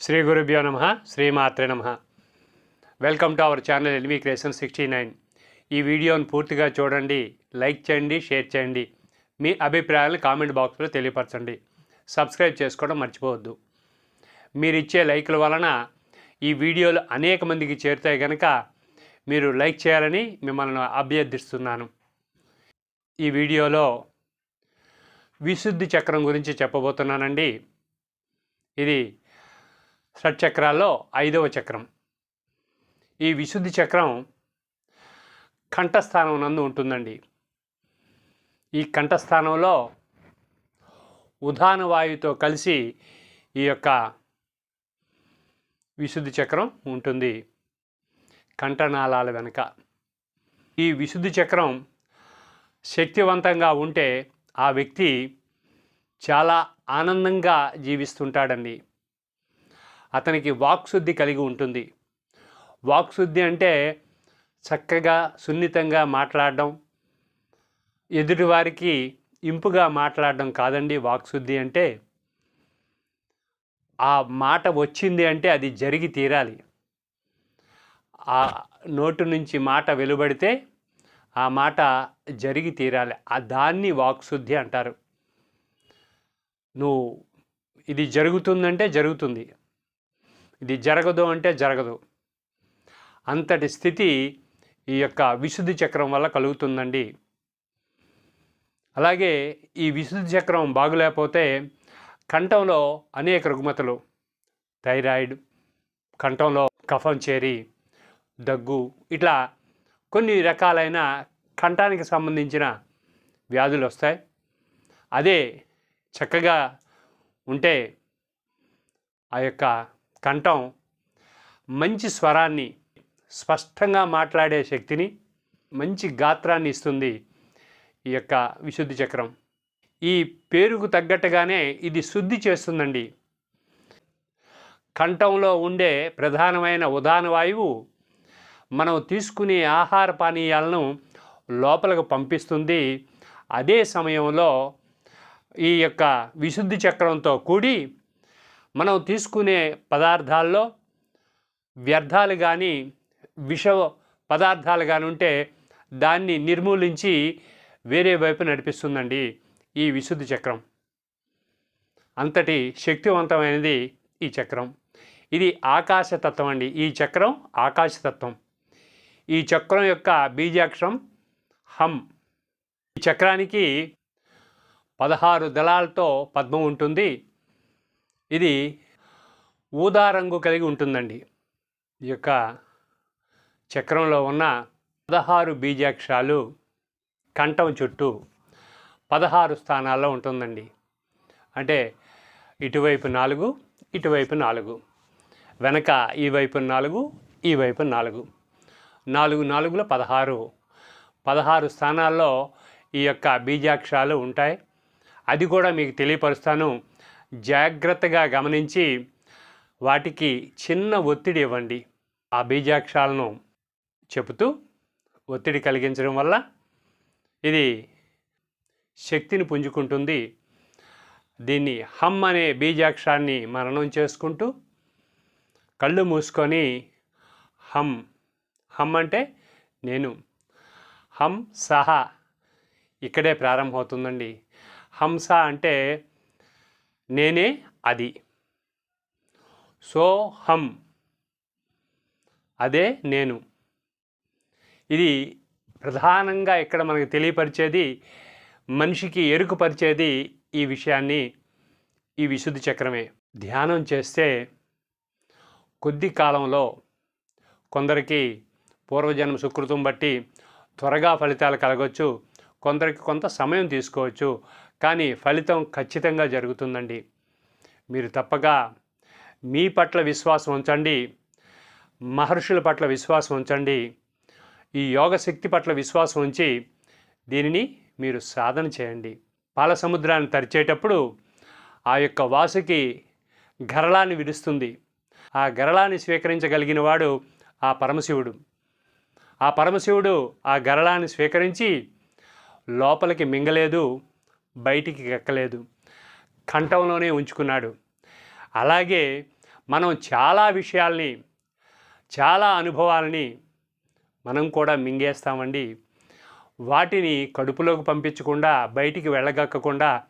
శ్రీ గురుభ్యో నమ శ్రీమాత్రే నమ. Welcome to our channel LV creation sixty nine ఈ వీడియోను పూర్తిగా చూడండి లైక్ చేయండి షేర్ చేయండి. మీ అభిప్రాయాలను కామెంట్ బాక్స్లో తెలియపరచండి. సబ్స్క్రైబ్ చేసుకోవడం మర్చిపోవద్దు. మీరు ఇచ్చే లైక్ల వలన ఈ వీడియోలు అనేక మందికి చేరుతాయి కనుక మీరు లైక్ చేయాలని మిమ్మల్ని అభ్యర్థిస్తున్నాను. ఈ వీడియోలో విశుద్ధి చక్రం గురించి చెప్పబోతున్నానండి. ఇది షట్చక్రాల్లో ఐదవ చక్రం. ఈ విశుద్ధి చక్రం కంఠస్థానం నందు ఉంటుందండి. ఈ కంఠస్థానంలో ఉదాన వాయువుతో కలిసి ఈ యొక్క విశుద్ధి చక్రం ఉంటుంది. కంఠనాళాల వెనుక. ఈ విశుద్ధి చక్రం శక్తివంతంగా ఉంటే ఆ వ్యక్తి చాలా ఆనందంగా జీవిస్తుంటాడండి. అతనికి వాక్శుద్ధి కలిగి ఉంటుంది. వాక్శుద్ధి అంటే చక్కగా సున్నితంగా మాట్లాడడం ఎదుటివారికి ఇంపుగా మాట్లాడడం కాదండి వాక్శుద్ధి అంటే. ఆ మాట వచ్చింది అంటే అది జరిగి తీరాలి. ఆ నోటు నుంచి మాట వెలువడితే ఆ మాట జరిగి తీరాలి. ఆ దాన్ని వాక్శుద్ధి అంటారు. నువ్వు ఇది జరుగుతుందంటే జరుగుతుంది. ఇది జరగదు అంటే జరగదు. అంతటి స్థితి ఈ యొక్క విశుద్ధి చక్రం వల్ల కలుగుతుందండి. అలాగే ఈ విశుద్ధి చక్రం బాగులేకపోతే కంఠంలో అనేక రుగ్మతలు థైరాయిడ్ కంఠంలో కఫం చేరి దగ్గు ఇట్లా కొన్ని రకాలైన కంఠానికి సంబంధించిన వ్యాధులు వస్తాయి. అదే చక్కగా ఉంటే ఆ యొక్క కంఠం మంచి స్వరాన్ని స్పష్టంగా మాట్లాడే శక్తిని మంచి గాత్రాన్ని ఇస్తుంది ఈ యొక్క విశుద్ధి చక్రం. ఈ పేరుకు తగ్గట్టుగానే ఇది శుద్ధి చేస్తుందండి. కంఠంలో ఉండే ప్రధానమైన ఉదాన వాయువు మనం తీసుకునే ఆహార పానీయాలను లోపలకు పంపిస్తుంది. అదే సమయంలో ఈ యొక్క విశుద్ధి చక్రంతో కూడి మనం తీసుకునే పదార్థాల్లో వ్యర్థాలు కానీ విష పదార్థాలు కానీ ఉంటే దాన్ని నిర్మూలించి వేరే వైపు నడిపిస్తుందండి ఈ విశుద్ధి చక్రం. అంతటి శక్తివంతమైనది ఈ చక్రం. ఇది ఆకాశతత్వం అండి. ఈ చక్రం ఆకాశతత్వం ఈ చక్రం యొక్క బీజాక్షరం హం ఈ చక్రానికి పదహారు దళాలతో పద్మం ఉంటుంది. ఇది ఊదా రంగు కలిగి ఉంటుందండి. ఈ యొక్క చక్రంలో ఉన్న పదహారు బీజాక్షరాలు కంఠం చుట్టూ పదహారు స్థానాల్లో ఉంటుందండి. అంటే ఇటువైపు నాలుగు ఇటువైపు నాలుగు. వెనక ఈ వైపు నాలుగు ఈ వైపు నాలుగు. నాలుగు నాలుగులో పదహారు. పదహారు స్థానాల్లో ఈ యొక్క బీజాక్షరాలు ఉంటాయి. అది కూడా మీకు తెలియపరుస్తాను. జాగ్రత్తగా గమనించి వాటికి చిన్న ఒత్తిడి ఇవ్వండి. ఆ బీజాక్షరాలను చెబుతూ ఒత్తిడి కలిగించడం వల్ల ఇది శక్తిని పుంజుకుంటుంది. దీన్ని హమ్ అనే బీజాక్షరాన్ని మరణం చేసుకుంటూ కళ్ళు మూసుకొని హమ్ హమ్ అంటే నేను హమ్ సహా ఇక్కడే ప్రారంభమవుతుందండి. హంస అంటే నేనే అది. సోహం. అదే నేను. ఇది ప్రధానంగా ఇక్కడ మనకు తెలియపరిచేది మనిషికి ఎరుకుపరిచేది ఈ విషయాన్ని ఈ విశుద్ధి చక్రమే. ధ్యానం చేస్తే కొద్ది కాలంలో కొందరికి పూర్వజన్మ సుకృతం బట్టి త్వరగా ఫలితాలు కలగవచ్చు కొందరికి కొంత సమయం తీసుకోవచ్చు. కానీ ఫలితం ఖచ్చితంగా జరుగుతుందండి. మీరు తప్పగా మీ పట్ల విశ్వాసం ఉంచండి. మహర్షుల పట్ల విశ్వాసం ఉంచండి. ఈ యోగ శక్తి పట్ల విశ్వాసం ఉంచి దీనిని మీరు సాధన చేయండి. పాల సముద్రాన్ని తరిచేటప్పుడు ఆ యొక్క వాసుకి గరళాన్ని విడుస్తుంది. ఆ గరళాన్ని స్వీకరించగలిగిన వాడు ఆ పరమశివుడు. ఆ పరమశివుడు ఆ గరళాన్ని స్వీకరించి లోపలికి మింగలేదు. బయటికి ఎక్కలేదు. కంఠంలోనే ఉంచుకున్నాడు. అలాగే మనం చాలా విషయాల్ని చాలా అనుభవాలని మనం కూడా మింగేస్తామండి. వాటిని కడుపులోకి పంపించకుండా బయటికి వెళ్ళగక్కకుండా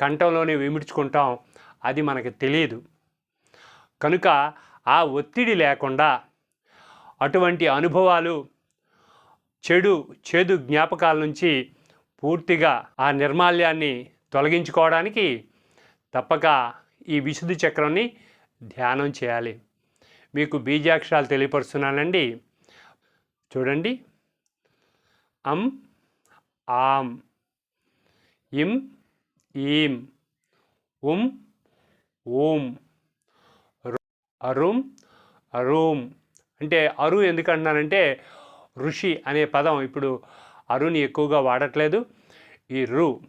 కంఠంలోనే విమిడ్చుకుంటాం. అది మనకు తెలియదు. కనుక ఆ ఒత్తిడి లేకుండా అటువంటి అనుభవాలు చెడు చేదు జ్ఞాపకాల నుంచి పూర్తిగా ఆ నిర్మాల్యాన్ని తొలగించుకోవడానికి తప్పక ఈ విశుద్ధి చక్రాన్ని ధ్యానం చేయాలి. మీకు బీజాక్షరాలు తెలియపరుస్తున్నానండి. చూడండి. అం ఆం ఇం ఈం ఉం ఓం అరుం అరుం. అంటే అరు ఎందుకంటున్నానంటే ఋషి అనే పదం ఇప్పుడు అరుని ఎక్కువగా వాడట్లేదు. ఈ రు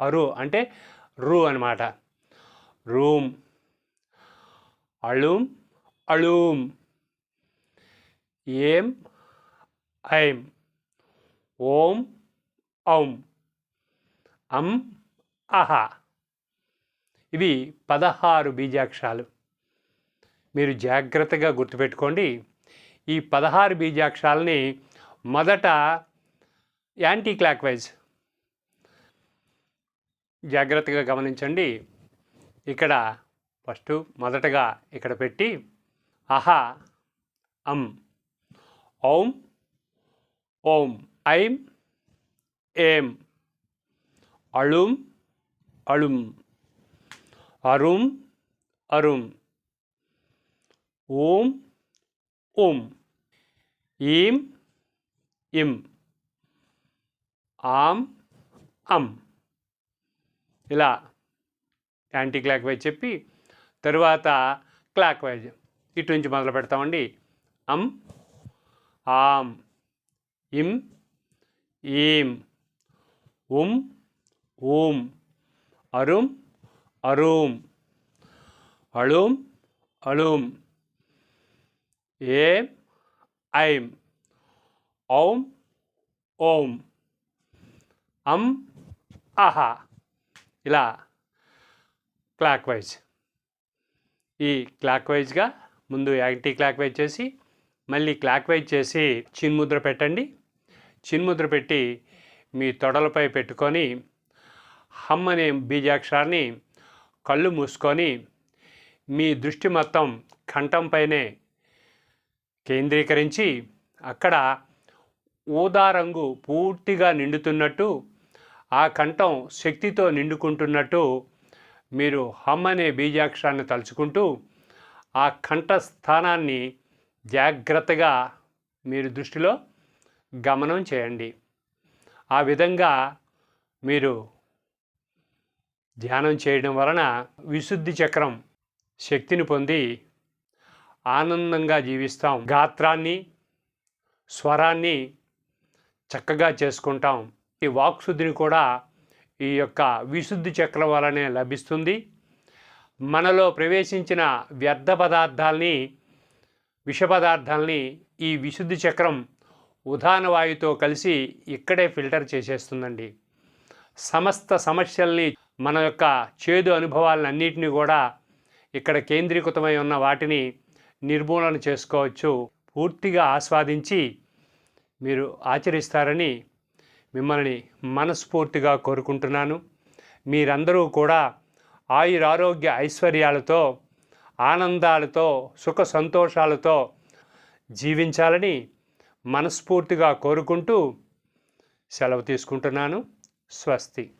అరు అంటే రు అనమాట రూమ్ అళూమ్ అళూం ఏం ఐం ఓం ఔం. అం అహ. ఇవి పదహారు బీజాక్షరాలు. మీరు జాగ్రత్తగా గుర్తుపెట్టుకోండి. ఈ పదహారు బీజాక్షరాలని మొదట యాంటీ క్లాక్ వైజ్ జాగ్రత్తగా గమనించండి. ఇక్కడ ఫస్ట్ మొదటగా ఇక్కడ పెట్టి అహా అం ఓం ఓం ఐం ఏం అళుం అళుం అరుం అరుం ఓం ఓం ఈం ఇం. ఆం అం ఇలా యాంటీ క్లాక్ వైజ్ చెప్పి తరువాత క్లాక్ వైజ్ ఇటు నుంచి మొదలు పెడతామండి. అం ఆం ఇం ఈం ఉం ఊం అరుం అరూం అళుం అళూం ఏం ఐం ఔం ఓం అం అహ. ఇలా క్లాక్ వైజ్ ఈ క్లాక్ వైజ్గా ముందు యాంటీ క్లాక్ వైజ్ చేసి మళ్ళీ క్లాక్ వైజ్ చేసి చిన్ముద్ర పెట్టండి. చిన్ముద్ర పెట్టి మీ తొడలపై పెట్టుకొని హమ్ అనే బీజాక్షరాన్ని కళ్ళు మూసుకొని మీ దృష్టి మొత్తం కంఠంపైనే కేంద్రీకరించి అక్కడ ఊదా రంగు పూర్తిగా నిండుతున్నట్టు ఆ కంఠం శక్తితో నిండుకుంటున్నట్టు మీరు హమ్ అనే బీజాక్షరాన్ని తలుచుకుంటూ ఆ కంఠ స్థానాన్ని జాగ్రత్తగా మీరు దృష్టిలో గమనం చేయండి. ఆ విధంగా మీరు ధ్యానం చేయడం వలన విశుద్ధి చక్రం శక్తిని పొంది ఆనందంగా జీవిస్తాం. గాత్రాన్ని స్వరాన్ని చక్కగా చేసుకుంటాం. వాక్శుద్ధిని కూడా ఈ యొక్క విశుద్ధి చక్రం వలనే లభిస్తుంది. మనలో ప్రవేశించిన వ్యర్థ పదార్థాల్ని విష పదార్థాల్ని ఈ విశుద్ధి చక్రం ఉదాహరణ వాయుతో కలిసి ఇక్కడే ఫిల్టర్ చేసేస్తుందండి. సమస్త సమస్యల్ని మన యొక్క చేదు అనుభవాలన్నింటినీ కూడా ఇక్కడ కేంద్రీకృతమై ఉన్న వాటిని నిర్మూలన చేసుకోవచ్చు. పూర్తిగా ఆస్వాదించి మీరు ఆచరిస్తారని మిమ్మల్ని మనస్ఫూర్తిగా కోరుకుంటున్నాను. మీరందరూ కూడా ఆయురారోగ్య ఐశ్వర్యాలతో ఆనందాలతో సుఖ సంతోషాలతో జీవించాలని మనస్ఫూర్తిగా కోరుకుంటూ సెలవు తీసుకుంటున్నాను. స్వస్తి.